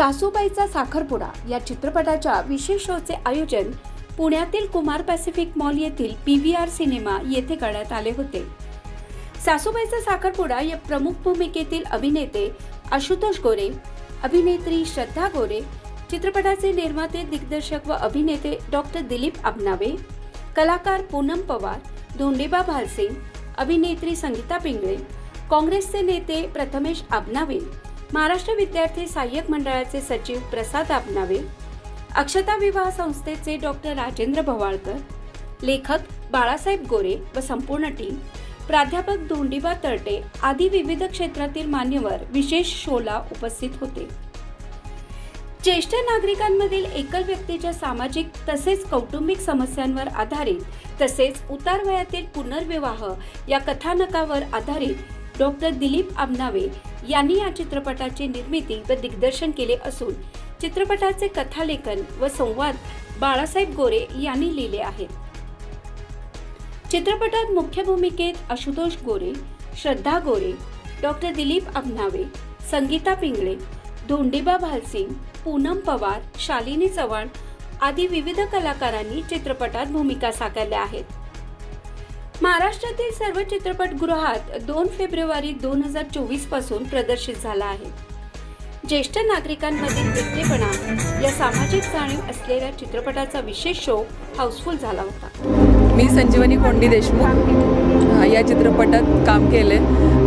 सासूबाईचा साखरपुडा या चित्रपटाच्या विशेष शोचे आयोजन पुण्यातील कुमार पॅसिफिक मॉल येथील पी व्ही आर सिनेमा येथे करण्यात आले होते. सासूबाईचा साखरपुडा या प्रमुख भूमिकेतील अभिनेते आशुतोष गोरे अभिनेत्री श्रद्धा गोरे चित्रपटाचे निर्माते दिग्दर्शक व अभिनेते डॉक्टर दिलीप आबनावे कलाकार पूनम पवार धोंडेबा भालसिंग अभिनेत्री संगीता पिंगळे काँग्रेसचे नेते प्रथमेश आबनावे महाराष्ट्र विद्यार्थी सहाय्यक मंडळाचे सचिव प्रसाद आपनावे अक्षता विवाह संस्थेचे डॉक्टर राजेंद्र भवाळकर लेखक बाळासाहेब गोरे व संपूर्ण टीम प्राध्यापक धोंडीबा तर्टे आदी विविध क्षेत्रातील मान्यवर विशेष शोला उपस्थित होते. ज्येष्ठ नागरिकांमधील एकल व्यक्तीच्या सामाजिक तसेच कौटुंबिक समस्यांवर आधारित तसेच उतार वयातील पुनर्विवाह या कथानकावर आधारित डॉक्टर दिलीप आमनावे यांनी या चित्रपटाची निर्मिती व दिग्दर्शन केले असून चित्रपटाचे कथालेखन व संवाद बाळासाहेब गोरे यांनी लिहिले आहेत. चित्रपटात मुख्य भूमिकेत आशुतोष गोरे श्रद्धा गोरे डॉक्टर दिलीप अबनावे संगीता पिंगळे धोंडीबा भालसिंग पूनम पवार शालिनी चव्हाण आदी विविध कलाकारांनी चित्रपटात भूमिका साकारल्या आहेत. महाराष्ट्रातील सर्व चित्रपटगृहात दोन फेब्रुवारी दोन हजार चोवीसपासून प्रदर्शित झाला आहे. ज्येष्ठ नागरिकांमधील व्यक्तीपणा या सामाजिक जाणीव असलेल्या चित्रपटाचा विशेष शो हाऊसफुल झाला होता. मी संजीवनी कोंडी देशमुख या चित्रपटात काम केले.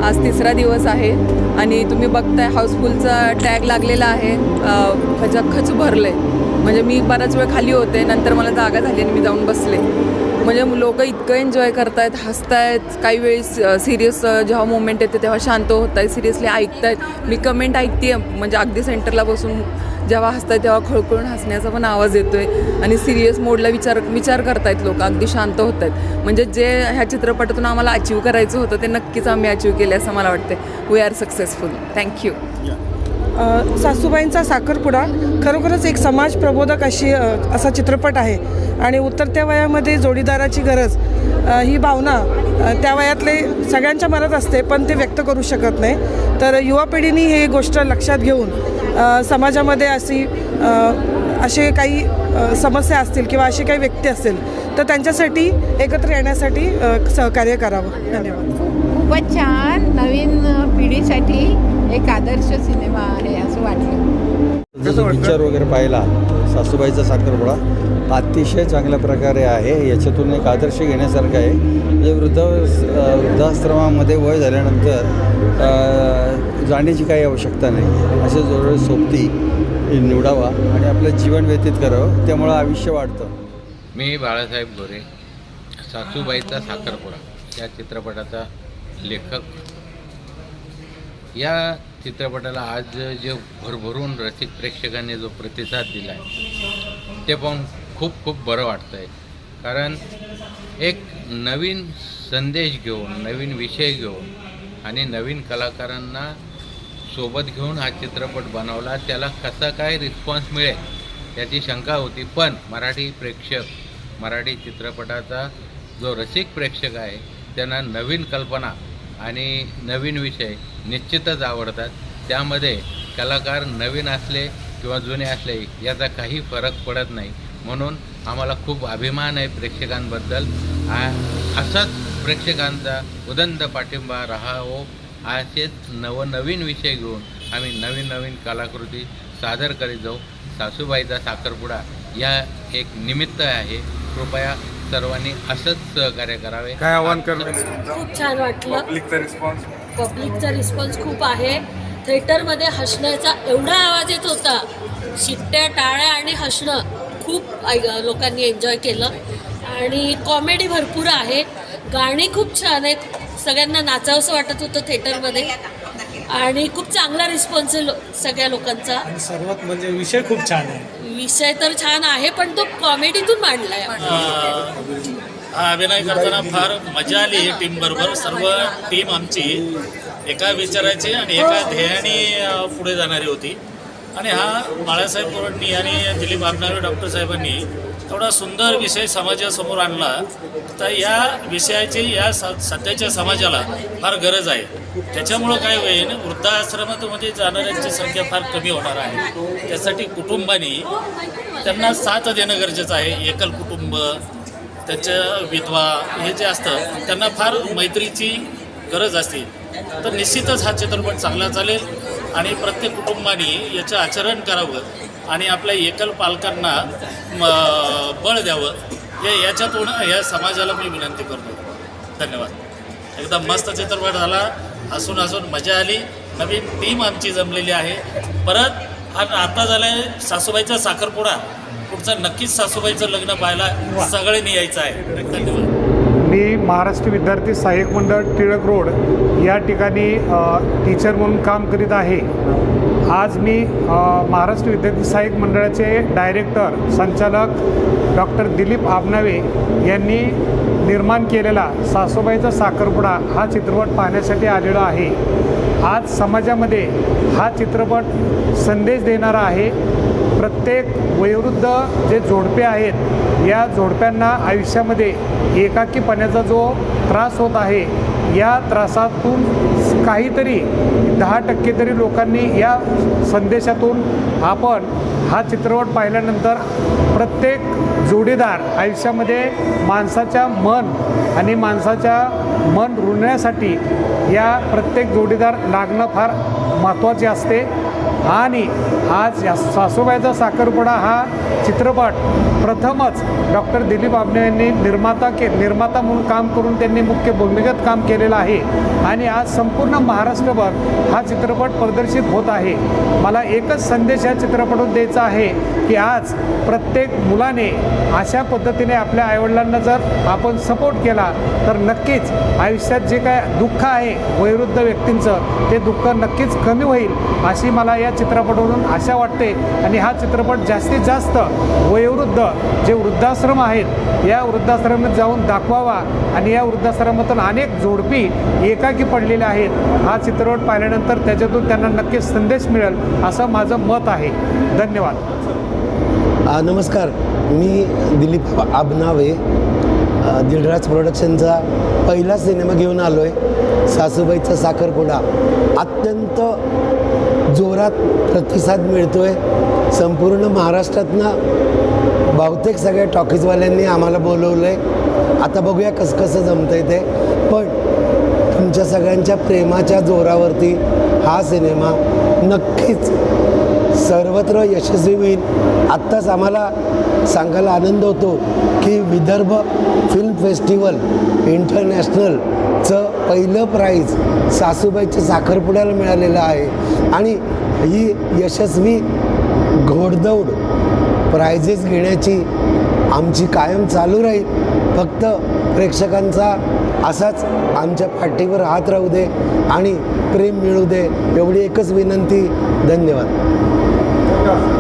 आज तिसरा दिवस आहे आणि तुम्ही बघताय हाऊसफुलचा टॅग लागलेला आहे. अ, खचाखच भरले. म्हणजे मी बराच वेळ खाली होते नंतर मला जागा झाली आणि मी जाऊन बसले. म्हणजे लोक इतकं एन्जॉय करतायत हसतायत. काही वेळेस सिरियस जेव्हा मोमेंट येते तेव्हा शांत होत आहेत सिरियसली ऐकतायत. मी कमेंट ऐकते म्हणजे अगदी सेंटरला बसून जेव्हा हसतायत तेव्हा खळखळून हसण्याचा पण आवाज येतो आहे आणि सिरियस मोडला विचार विचार करतायत लोक. अगदी शांत होत आहेत म्हणजे जे ह्या चित्रपटातून आम्हाला अचीव करायचं होतं ते नक्कीच आम्ही अचीव केले असं मला वाटते we are successful thank you सासूबाईंचा साखरपुडा खरोखरच एक समाज प्रबोधक अशी असा चित्रपट आहे. आणि उतरत्या वयामध्ये जोडीदाराची गरज ही भावना त्या वयातले सगळ्यांच्या मनात असते पण ते व्यक्त करू शकत नाही. तर युवा पिढीने ही गोष्ट लक्षात घेऊन समाजामध्ये अशी असे काही समस्या असतील किंवा अशी काही व्यक्ती असेल तर त्यांच्यासाठी एकत्र येण्यासाठी सहकार्य करावं. धन्यवाद. खूपच छान नवीन पिढीसाठी एक आदर्श सिनेमा आहे असं वाटलं. जसं पिक्चर वगैरे पाहिला सासूबाईचा साखरपुडा अतिशय चांगल्या प्रकारे आहे. याच्यातून एक आदर्श घेण्यासारखं आहे. म्हणजे वृद्ध वृद्धाश्रमामध्ये वय झाल्यानंतर अ, जाण्याची काही आवश्यकता नाही. असे जवळ सोबती निवडावा आणि आपलं जीवन व्यतीत करावं त्यामुळं आयुष्य वाढतं. मी बाळासाहेब गोरे सासूबाईचा साखरपुडा या चित्रपटाचा लेखक. या चित्रपटाला आज जे भरभरून रसिक प्रेक्षकांनी जो प्रतिसाद दिला आहे ते पाहून खूप खूप बरं वाटतं आहे कारण एक नवीन संदेश घेऊन नवीन विषय घेऊन आणि नवीन कलाकारांना सोबत घेऊन हा चित्रपट बनवला त्याला कसा काय रिस्पॉन्स मिळेल याची शंका होती. पण मराठी प्रेक्षक मराठी चित्रपटाचा जो रसिक प्रेक्षक आहे त्यांना नवीन कल्पना आणि नवीन विषय निश्चितच आवडतात. त्यामध्ये कलाकार नवीन असले किंवा जुने असले याचा काही फरक पडत नाही. म्हणून आम्हाला खूप अभिमान आहे प्रेक्षकांबद्दल. आ- असाच प्रेक्षकांचा उदंत पाठिंबा राहावो. असेच नवनवीन विषय घेऊन आम्ही नवीन नवीन कलाकृती सादर करीत जाऊ. सासूबाईचा साखरपुडा या एक निमित्त आहे. कृपया सर्वांनी असंच सहकार्य करावे. काय आव्हान करणार? खूप छान वाटलं. पब्लिकचा रिस्पॉन्स पब्लिकचा रिस्पॉन्स खूप आहे. थिएटरमध्ये हसण्याचा एवढा आवाज येत होता. शिट्ट्या टाळ्या आणि हसणं खूप ऐ- लोकांनी एन्जॉय केलं. आणि कॉमेडी भरपूर आहे. गाणी खूप छान आहेत. सगळ्यांना नाचावंसं वाटत होतं थिएटरमध्ये. आणि खूप चांगला रिस्पॉन्स आहे लो सगळ्या लोकांचा. आणि सर्वात म्हणजे विषय खूप छान आहे. विषय तर छान आहे पण तो कॉमेडीतून मांडलाय. हा अभिनय करताना फार मजा आली ही टीम बरोबर. सर्व टीम आमची एका विचाराची आणि एका ध्येयाने पुढे जाणारी होती. आणि हा बाळासाहेब पोरांनी आणि दिलीप आबनावे डॉक्टर साहेबांनी थोडा सुंदर विषय समाजासमोर आणला. तर या विषयाची या स सध्याच्या समाजाला फार गरज आहे. त्याच्यामुळं काय होईल वृद्धाश्रमामध्ये जाणाऱ्यांची संख्या फार कमी होणार आहे. त्यासाठी कुटुंबानी त्यांना साथ देणं गरजेचं आहे. एकल कुटुंब त्याच्या विधवा हे जे असतं त्यांना फार मैत्रीची गरज असते. तर निश्चितच हा चित्रपट चांगला चालेल. आणि प्रत्येक कुटुंबाने याचं आचरण करावं आणि आपल्या एकल पालकांना म, बळ द्यावं हे याच्यातून या समाजाला मी विनंती करतो. धन्यवाद. एकदम मस्त चित्रपट झाला हसून हसून मजा आली नवीन टीम आमची जमलेली आहे. परत हा आता झाला आहे सासूबाईचा साखरपुडा. पुढचं नक्कीच सासूबाईचं लग्न पाहायला सगळ्यांनी यायचं आहे. धन्यवाद. महाराष्ट्र विद्यार्थी सहाय्यक मंडळ टिळक रोड या ठिकाणी टीचर म्हणून काम करीत आहे. आज मी महाराष्ट्र विद्यार्थी सहाय्यक मंडळाचे डायरेक्टर संचालक डॉक्टर दिलीप आबनावे यांनी निर्माण केलेला सासूबाईचा साखरपुडा हा चित्रपट पाहण्यासाठी आलेलो आहे. आज समाजामध्ये हा चित्रपट संदेश देणारा आहे. प्रत्येक वयोवृद्ध जे जोडपे आहेत या जोडप्यांना आयुष्यामध्ये एकाकीपणाचा जो त्रास होत आहे या त्रासातून काहीतरी दहा टक्के तरी लोकांनी या संदेशातून आपण हा चित्रपट पाहिल्यानंतर प्रत्येक जोडीदार आयुष्यामध्ये माणसाच्या मन आणि माणसाच्या मन रुळण्यासाठी या प्रत्येक जोडीदार लागणं फार महत्त्वाचे असते. आणि आज या सासूबाईचा साखरपुडा हा चित्रपट. प्रथमच डॉक्टर दिलीप आबने यांनी निर्माता के निर्माता म्हणून काम करून त्यांनी मुख्य भूमिगत काम केलेलं आहे. आणि आज संपूर्ण महाराष्ट्रभर हा चित्रपट प्रदर्शित होत आहे. मला एकच संदेश या चित्रपटातून द्यायचा आहे की आज प्रत्येक मुलाने अशा पद्धतीने आपल्या आईवडिलांना जर आपण सपोर्ट केला तर नक्कीच आयुष्यात जे काय दुःख आहे वयोवृद्ध व्यक्तींचं ते दुःख नक्कीच कमी होईल अशी मला या चित्रपटावरून आशा वाटते. आणि हा चित्रपट जास्तीत जास्त वयोवृद्ध जे वृद्धाश्रम आहेत या वृद्धाश्रमात जाऊन दाखवावा आणि या वृद्धाश्रमातून अनेक जोडपी एकाकी पडलेले आहेत. हा चित्रपट पाहिल्यानंतर त्याच्यातून त्यांना नक्कीच संदेश मिळेल असं माझं मत आहे. धन्यवाद. नमस्कार. मी दिलीप आबनावे दिलराज प्रोडक्शनचा पहिला सिनेमा घेऊन आलो आहे सासूबाईचा साखरपुडा. अत्यंत जोरात प्रतिसाद मिळतो आहे संपूर्ण महाराष्ट्रातनं बहुतेक सगळ्या टॉकीजवाल्यांनी आम्हाला बोलवलं आहे आता बघूया कसं कसं जमतं आहे ते. पण तुमच्या सगळ्यांच्या प्रेमाच्या जोरावरती हा सिनेमा नक्कीच सर्वत्र यशस्वी होईल. आत्ताच आम्हाला सांगायला आनंद होतो की विदर्भ फिल्म फेस्टिवल इंटरनॅशनलचं पहिलं प्राईज सासूबाईच्या साखरपुड्याला मिळालेलं आहे. आणि ही यशस्वी घोडदौड प्रायझेस घेण्याची आमची कायम चालू राहील. फक्त प्रेक्षकांचा असाच आमच्या पाठीवर हात राहू दे आणि प्रेम मिळू दे. एवढी एकच विनंती. धन्यवाद. obrigado.